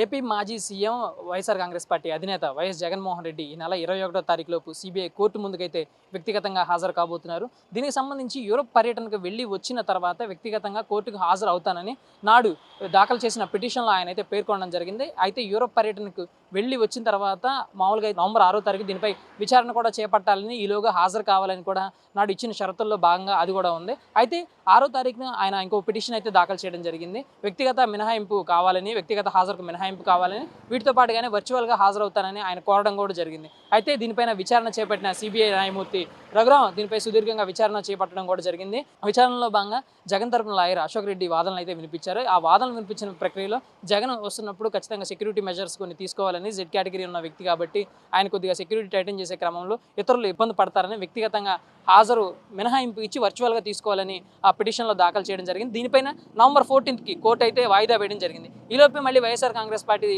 AP మాజీ CM YSR Congress party అధినేత YS Jaganmohan Reddy ఈ నెల ఇరవై ఒకటో తారీఖులోపు సిబిఐ కోర్టు ముందుకైతే వ్యక్తిగతంగా హాజరు కాబోతున్నారు. దీనికి సంబంధించి యూరోప్ పర్యటనకు వెళ్ళి వచ్చిన తర్వాత వ్యక్తిగతంగా కోర్టుకు హాజరు అవుతానని నాడు దాఖలు చేసిన పిటిషన్లో ఆయన అయితే పేర్కొనడం జరిగింది. అయితే యూరోప్ పర్యటనకు వెళ్ళి వచ్చిన తర్వాత మామూలుగా నవంబర్ ఆరో తారీఖు దీనిపై విచారణ కూడా చేపట్టాలని ఈలోగా హాజరు కావాలని కూడా నాడు ఇచ్చిన షరతుల్లో భాగంగా అది కూడా ఉంది. అయితే ఆరో తారీఖున ఆయన ఇంకో పిటిషన్ అయితే దాఖలు చేయడం జరిగింది. వ్యక్తిగత మినహాయింపు కావాలని వ్యక్తిగత హాజరుకు మినహాయింపు కావాలని వీటితో పాటుగానే వర్చువల్గా హాజరవుతానని ఆయన కోరడం కూడా జరిగింది. అయితే దీనిపైన విచారణ చేపట్టిన సిబిఐ న్యాయమూర్తి రఘురాం దీనిపై సుదీర్ఘంగా విచారణ చేపట్టడం కూడా జరిగింది. విచారణలో భాగంగా జగన్ తరపున లాయర్ అశోక్ రెడ్డి వాదనలు అయితే వినిపించారు. ఆ వాదనలు వినిపించిన ప్రక్రియలో జగన్ వస్తున్నప్పుడు ఖచ్చితంగా సెక్యూరిటీ మెజర్స్ కొన్ని తీసుకోవాలని జెడ్ కేటగిరీ ఉన్న వ్యక్తి కాబట్టి ఆయన కొద్దిగా సెక్యూరిటీ టైటన్ చేసే క్రమంలో ఇతరులు ఇబ్బంది పడతారని వ్యక్తిగతంగా హాజరు మినహాయింపు ఇచ్చి వర్చువల్గా తీసుకోవాలని ఆ పిటిషన్లో దాఖలు చేయడం జరిగింది. దీనిపైన నవంబర్ ఫోర్టీన్త్కి కోర్టు అయితే వాయిదా వేయడం జరిగింది. ఈలోపు మళ్ళీ వైఎస్ఆర్ కాంగ్రెస్ పార్టీ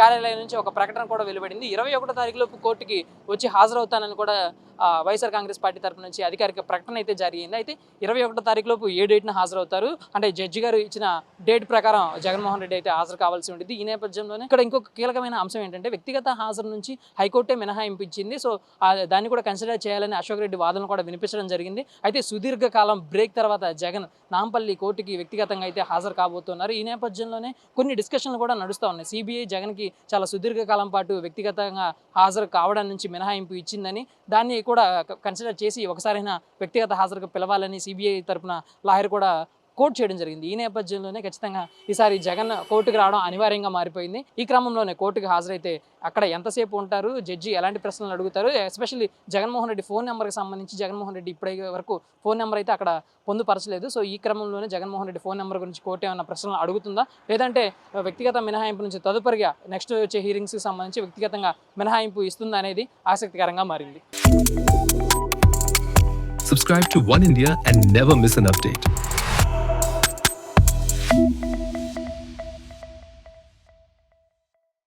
కార్యాలయం నుంచి ఒక ప్రకటన కూడా వెలువడింది. ఇరవై ఒకటో తారీఖులోపు కోర్టుకి వచ్చి హాజరవుతానని కూడా వైఎస్ఆర్ కాంగ్రెస్ పార్టీ తరపు నుంచి అధికారిక ప్రకటన అయితే జారీ అయింది. అయితే ఇరవై ఒకటో తారీఖులోపు ఏ డేట్న హాజరవుతారు? అంటే జడ్జి గారు ఇచ్చిన డేట్ ప్రకారం జగన్మోహన్ రెడ్డి అయితే హాజరు కావాల్సి ఉంటుంది ఈ నేపథ్యంలోనే ఇక్కడ ఇంకొక కీలకమైన అంశం ఏంటంటే వ్యక్తిగత హాజరు నుంచి హైకోర్టే మినహాయింపు ఇచ్చింది సో దాన్ని కూడా కన్సిడర్ చేయాలని అశోక్ రెడ్డి వాదనలు కూడా వినిపించడం జరిగింది. అయితే సుదీర్ఘకాలం బ్రేక్ తర్వాత జగన్ నాంపల్లి కోర్టుకి వ్యక్తిగతంగా అయితే హాజరు కాబోతున్నారు. ఈ నేపథ్యంలోనే కొన్ని డిస్కషన్లు కూడా నడుస్తూ ఉన్నాయి. సిబిఐ జగన్కి చాలా సుదీర్ఘకాలం పాటు వ్యక్తిగతంగా హాజరు కావడం నుంచి మినహాయింపు ఇచ్చిందని దాన్ని కూడా కన్సిడర్ చేసి ఒకసారైనా వ్యక్తిగత హాజరుకు పిలవాలని సిబిఐ తరపున లాయర్ కూడా కోర్టు చేయడం జరిగింది. ఈ నేపథ్యంలోనే ఖచ్చితంగా ఈసారి జగన్ కోర్టుకు రావడం అనివార్యంగా మారిపోయింది. ఈ క్రమంలోనే కోర్టుకు హాజరైతే అక్కడ ఎంతసేపు ఉంటారు? జడ్జి ఎలాంటి ప్రశ్నలు అడుగుతారు? ఎస్పెషల్లీ జగన్మోహన్ రెడ్డి ఫోన్ నెంబర్కి సంబంధించి జగన్మోహన్ రెడ్డి ఇప్పటి వరకు ఫోన్ నెంబర్ అయితే అక్కడ పొందుపరచలేదు. సో ఈ క్రమంలోనే జగన్మోహన్ రెడ్డి ఫోన్ నెంబర్ గురించి కోర్టు ఏమైనా ప్రశ్నలు అడుగుతుందా? లేదంటే వ్యక్తిగత మినహాయింపు నుంచి తదుపరిగా నెక్స్ట్ వచ్చే హీరింగ్స్కి సంబంధించి వ్యక్తిగతంగా మినహాయింపు ఇస్తుందా అనేది ఆసక్తికరంగా మారింది. Subscribe to One India and never miss an update.